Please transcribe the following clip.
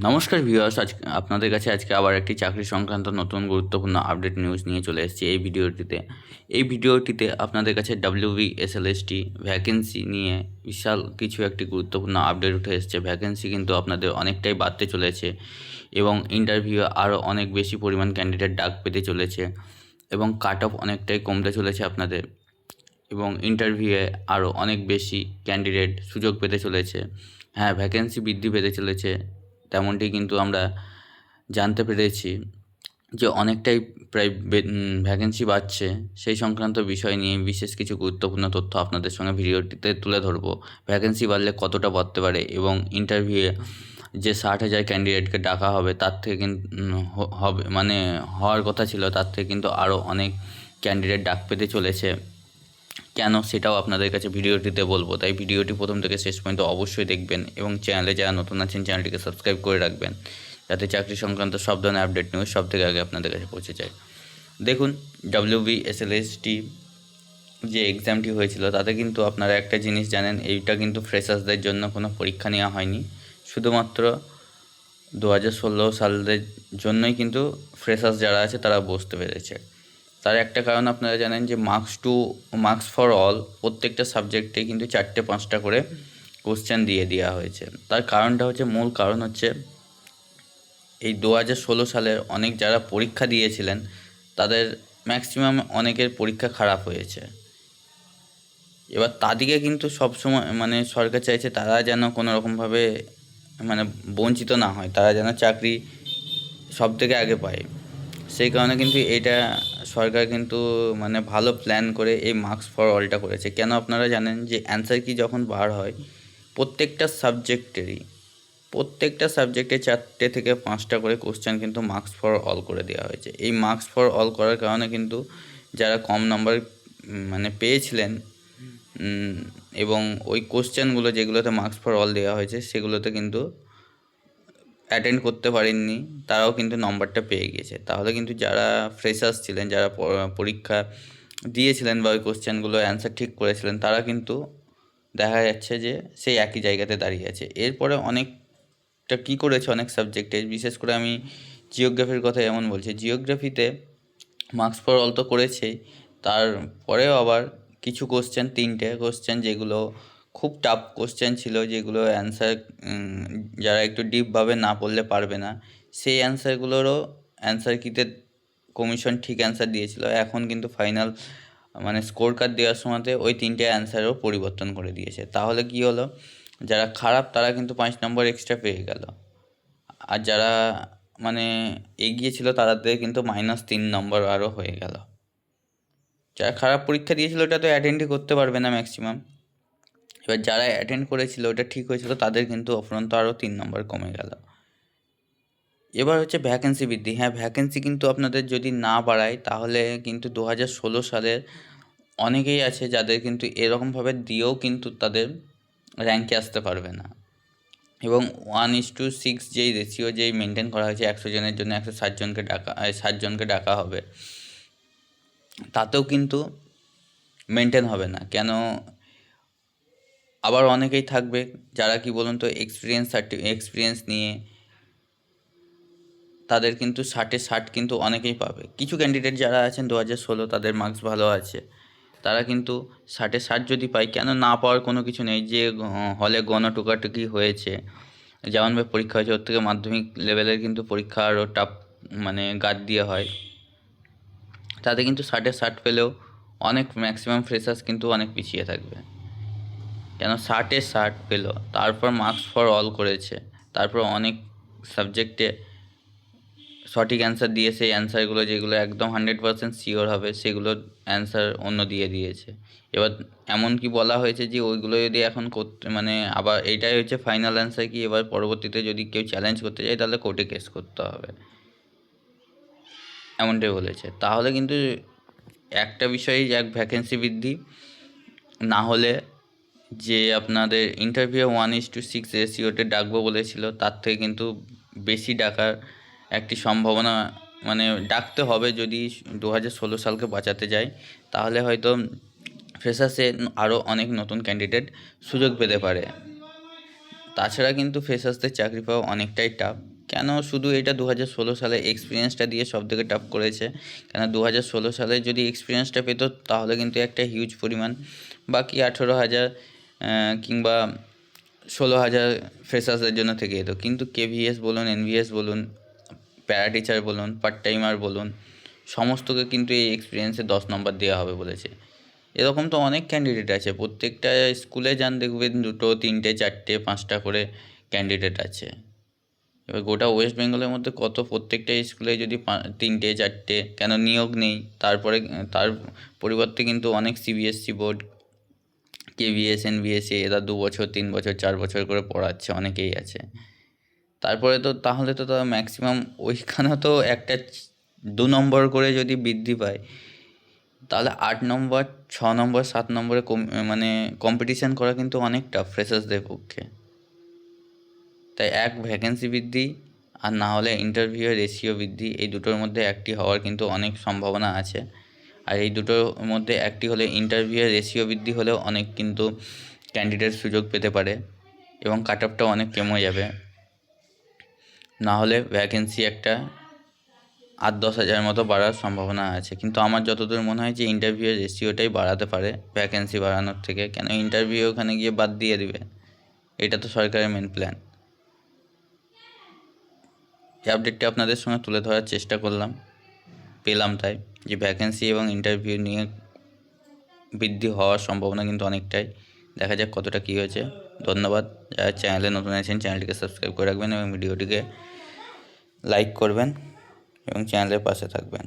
নমস্কার ভিউয়ার্স আজ আপনাদের কাছে আজকে আবার একটি চাকরি সংক্রান্ত নতুন গুরুত্বপূর্ণ আপডেট নিউজ নিয়ে চলে এসেছি এই ভিডিওটিতে। এই ভিডিওটিতে আপনাদের কাছে ডাব্লিউবি এসএলএসটি ভ্যাকেন্সি নিয়ে বিশাল কিছু একটি গুরুত্বপূর্ণ আপডেট উঠে এসেছে। ভ্যাকেন্সি কিন্তু আপনাদের অনেকটাই বাড়তে চলেছে এবং ইন্টারভিউ আরও অনেক বেশি পরিমাণ ক্যান্ডিডেট ডাক পেতে চলেছে এবং কাট অফ অনেকটাই কমতে চলেছে আপনাদের এবং ইন্টারভিউয়ে আরও অনেক বেশি ক্যান্ডিডেট সুযোগ পেতে চলেছে। হ্যাঁ ভ্যাকেন্সি বৃদ্ধি পেতে চলেছে। তেমনটি কিন্তু আমরা জানতে পেরেছি যে অনেকটাই প্রায় ভ্যাকেন্সি বাড়ছে। সেই সংক্রান্ত বিষয় নিয়ে বিশেষ কিছু গুরুত্বপূর্ণ তথ্য আপনাদের সঙ্গে ভিডিওটিতে তুলে ধরবো। ভ্যাকেন্সি বাড়লে কতটা বাড়তে পারে এবং ইন্টারভিউয়ে যে ষাট হাজার ক্যান্ডিডেটকে ডাকা হবে, তার থেকে কিন্তু হবে মানে হওয়ার কথা ছিল, তার থেকে কিন্তু আরও অনেক ক্যান্ডিডেট ডাক পেতে চলেছে। কেন সেটাও আপনাদের কাছে ভিডিওটিতে বলব। তাই ভিডিওটি প্রথম থেকে শেষ পর্যন্ত অবশ্যই দেখবেন এবং চ্যানেলে যারা নতুন আছেন চ্যানেলটিকে সাবস্ক্রাইব করে রাখবেন। যাতে চাকরি সংক্রান্ত সব ধরনের আপডেট নিউজ সব থেকে আগে আপনাদের কাছে পৌঁছে যায়। দেখুন ডাব্লিউবি এসএলএসটি যে এক্সামটি হয়েছিল, তাতে কিন্তু আপনারা একটা জিনিস জানেন, এইটা কিন্তু ফ্রেশার্সদের জন্য কোনো পরীক্ষা নেওয়া হয়নি। শুধুমাত্র দু হাজার ষোলো সালের জন্যই কিন্তু ফ্রেশার্স যারা আছে তারা বসতে পেরেছে। তার একটা কারণ আপনারা জানেন যে marks two marks for all প্রত্যেকটা সাবজেক্টে কিন্তু চারটে, পাঁচটা করে কোশ্চেন দিয়ে দেওয়া হয়েছে। তার কারণটা হচ্ছে, মূল কারণ হচ্ছে এই দু হাজার ষোলো সালের অনেক যারা পরীক্ষা দিয়েছিলেন, তাদের ম্যাক্সিমাম অনেকের পরীক্ষা খারাপ হয়েছে। এবার তাদিকে কিন্তু সবসময় মানে সরকার চাইছে তারা যেন কোনো রকমভাবে মানে বঞ্চিত না হয়, তারা যেন চাকরি সব থেকে আগে পায়। সেই কারণে কিন্তু এটা সরকার কিন্তু মানে ভালো প্ল্যান করে এই মার্কস ফর অলটা করেছে। কেন আপনারা জানেন যে অ্যান্সার কি যখন বার হয়, প্রত্যেকটা সাবজেক্টেরই প্রত্যেকটা সাবজেক্টে চারটে থেকে পাঁচটা করে কোশ্চেন কিন্তু মার্কস ফর অল করে দেওয়া হয়েছে। এই মার্কস ফর অল করার কারণে কিন্তু যারা কম নাম্বার মানে পেয়েছিলেন এবং ওই কোশ্চেনগুলো যেগুলোতে মার্কস ফর অল দেওয়া হয়েছে, সেগুলোতে কিন্তু অ্যাটেন্ড করতে পারেননি, তারাও কিন্তু নম্বরটা পেয়ে গিয়েছে তাহলে কিন্তু যারা ফ্রেশার্স ছিলেন, যারা পরীক্ষা দিয়েছিলেন বা ওই কোশ্চেনগুলো অ্যান্সার ঠিক করেছিলেন, তারা কিন্তু দেখা যাচ্ছে যে সেই একই জায়গাতে দাঁড়িয়ে আছে। এরপরে অনেকটা কী করেছে অনেক সাবজেক্টে বিশেষ করে আমি জিওগ্রাফির কথা এমন বলছি জিওগ্রাফিতে মার্কস ফর অল তো করেছেই, তারপরেও আবার কিছু কোশ্চেন তিনটে কোশ্চেন যেগুলো খুব টাফ কোশ্চেন ছিল যেগুলো অ্যান্সার যারা একটু ডিপভাবে না পড়লে পারবে না। সেই অ্যান্সারগুলোরও অ্যান্সার কিতে কমিশন ঠিক অ্যান্সার দিয়েছিল। এখন কিন্তু ফাইনাল মানে স্কোর কার্ড দেওয়ার সময়তে ওই তিনটে অ্যান্সারও পরিবর্তন করে দিয়েছে। তাহলে কি হলো? যারা খারাপ তারা কিন্তু পাঁচ নম্বর এক্সট্রা পেয়ে গেল। আর যারা মানে এগিয়ে ছিল তাদের কিন্তু মাইনাস তিন নম্বর আরও হয়ে গেল। যারা খারাপ পরীক্ষা দিয়েছিল ওটা তো অ্যাটেন্ডই করতে পারবে না ম্যাক্সিমাম এবার যারা অ্যাটেন্ড করেছিল, ওটা ঠিক হয়েছিল, তাদের কিন্তু অফুরন্ত আরও তিন নম্বর কমে গেল। এবার হচ্ছে ভ্যাকেন্সি বৃদ্ধি। হ্যাঁ ভ্যাকেন্সি কিন্তু আপনাদের যদি না বাড়ায়, তাহলে কিন্তু দু হাজার ষোলো সালের অনেকেই আছে যাদের কিন্তু এরকমভাবে দিয়েও কিন্তু তাদের র্যাঙ্কে আসতে পারবে না। এবং ওয়ান ইস টু সিক্স যেই রেশিও যেই মেনটেন করা হয়েছে, একশো জনের জন্য একশো ষাটজনকে ডাকা ষাটজনকে ডাকা হবে। তাতেও কিন্তু মেনটেন হবে না। কেন আবার অনেকেই থাকবে যারা কি বলুন তো এক্সপিরিয়েন্স সার্টি এক্সপিরিয়েন্স নিয়ে তাদের কিন্তু ষাটে ষাট কিন্তু অনেকেই পাবে। কিছু ক্যান্ডিডেট যারা আছেন দু হাজার ষোলো, তাদের মার্কস ভালো আছে। তারা কিন্তু ষাটে ষাট যদি পায়, কেন না পাওয়ার কোনো কিছু নেই যে হলে গণটুকাটুকি হয়েছে। যেমনভাবে পরীক্ষা হয়েছে, ওর থেকে মাধ্যমিক লেভেলের কিন্তু পরীক্ষা আরও টাফ মানে গাদ দিয়ে হয়। তাতে কিন্তু ষাটে ষাট পেলেও অনেক ম্যাক্সিমাম ফ্রেশার্স কিন্তু অনেক পিছিয়ে থাকবে। কেন ষাটে ষাট পেল? তারপর মার্কস ফর অল করেছে। তারপর অনেক সাবজেক্টে সঠিক অ্যান্সার দিয়ে সেই অ্যান্সারগুলো যেগুলো একদম হান্ড্রেড পারসেন্ট শিওর হবে, সেগুলো অ্যান্সার অন্য দিয়ে দিয়েছে। এবার এমন কি বলা হয়েছে যে, ওইগুলো যদি এখন করতে মানে আবার এইটাই হচ্ছে ফাইনাল অ্যান্সার কি? এবার পরবর্তীতে যদি কেউ চ্যালেঞ্জ করতে চায়, তাহলে কোর্টে কেস করতে হবে। এমনটাই বলেছে। তাহলে কিন্তু একটা বিষয়েই এক ভ্যাকেন্সি বৃদ্ধি। না হলে যে আপনাদের interview one is two six রেসিওতে ডাকবো বলেছিল, তার থেকে কিন্তু বেশি ডাকার একটি সম্ভাবনা মানে ডাকতে হবে যদি দু হাজার ষোলো সালকে বাঁচাতে যায় তাহলে হয়তো ফ্রেশার্সে আরও অনেক নতুন ক্যান্ডিডেট সুযোগ পেতে পারে। তাছাড়া কিন্তু ফ্রেশার্সদের চাকরি পাওয়া অনেকটাই টাফ কেন শুধু এটা দু হাজার ষোলো সালে এক্সপিরিয়েন্সটা দিয়ে সব থেকে টাফ করেছে? কেন দু হাজার ষোলো সালে যদি এক্সপিরিয়েন্সটা পেত, তাহলে কিন্তু একটা হিউজ পরিমাণ। বাকি আঠেরো হাজার কিংবা ষোলো হাজার ফ্রেশার্সদের জন্য থেকে যেত। কিন্তু কেভিএস বলুন এনভিএস বলুন প্যারা টিচার বলুন পার্ট টাইমার বলুন, সমস্তকে কিন্তু এই এক্সপিরিয়েন্সে দশ নম্বর দেওয়া হবে বলেছে। এরকম তো অনেক ক্যান্ডিডেট আছে। প্রত্যেকটা স্কুলে যান দেখবেন দুটো, তিনটে, চারটে, পাঁচটা করে ক্যান্ডিডেট আছে। এবার গোটা ওয়েস্ট বেঙ্গলের মধ্যে কত প্রত্যেকটা স্কুলে যদি তিনটে, চারটে, কেন নিয়োগ নেই? তারপরে, তার পরিবর্তে কিন্তু অনেক সিবিএসসি বোর্ড কেভিএস এনভিএসসি এরা দু বছর, তিন বছর, চার বছর করে পড়াচ্ছে, অনেকেই আছে। তারপরে তো, তাহলে তো তারা ম্যাক্সিমাম ওইখানে তো একটা দু নম্বর করে যদি বৃদ্ধি পায়, তাহলে আট নম্বর, ছ নম্বর, সাত নম্বরে কম মানে কম্পিটিশান করা কিন্তু অনেক টাফ ফ্রেশার্সদের পক্ষে। তাই এক ভ্যাকেন্সি বৃদ্ধি, আর না হলে ইন্টারভিউ রেশিও বৃদ্ধি, এই দুটোর মধ্যে একটি হওয়ার কিন্তু অনেক সম্ভাবনা আছে। আর এই দুটোর মধ্যে একটি হলে ইন্টারভিউয়ের রেশিও বৃদ্ধি হলেও অনেক কিন্তু ক্যান্ডিডেট সুযোগ পেতে পারে এবং কাট অফটাও অনেক কমে যাবে। না হলে ভ্যাকেন্সি একটা আট দশ হাজার মতো বাড়ার সম্ভাবনা আছে। কিন্তু আমার যতদূর মনে হয় যে ইন্টারভিউয়ের রেশিওটাই বাড়াতে পারে ভ্যাকেন্সি বাড়ানোর থেকে। কেন ইন্টারভিউ ওখানে গিয়ে বাদ দিয়ে দিবে? এটা তো সরকারের মেন প্ল্যান এই আপডেটটি আপনাদের সঙ্গে তুলে ধরার চেষ্টা করলাম। পেলাম তাই। যে ভ্যাকেন্সি এবং ইন্টারভিউ নিয়ে বৃদ্ধি হওয়ার সম্ভাবনা কিন্তু অনেকটাই। দেখা যাক কতটা কী হয়েছে। ধন্যবাদ। যারা চ্যানেলে নতুন আছেন চ্যানেলটিকে সাবস্ক্রাইব করে রাখবেন এবং ভিডিওটিকে লাইক করবেন এবং চ্যানেলের পাশে থাকবেন।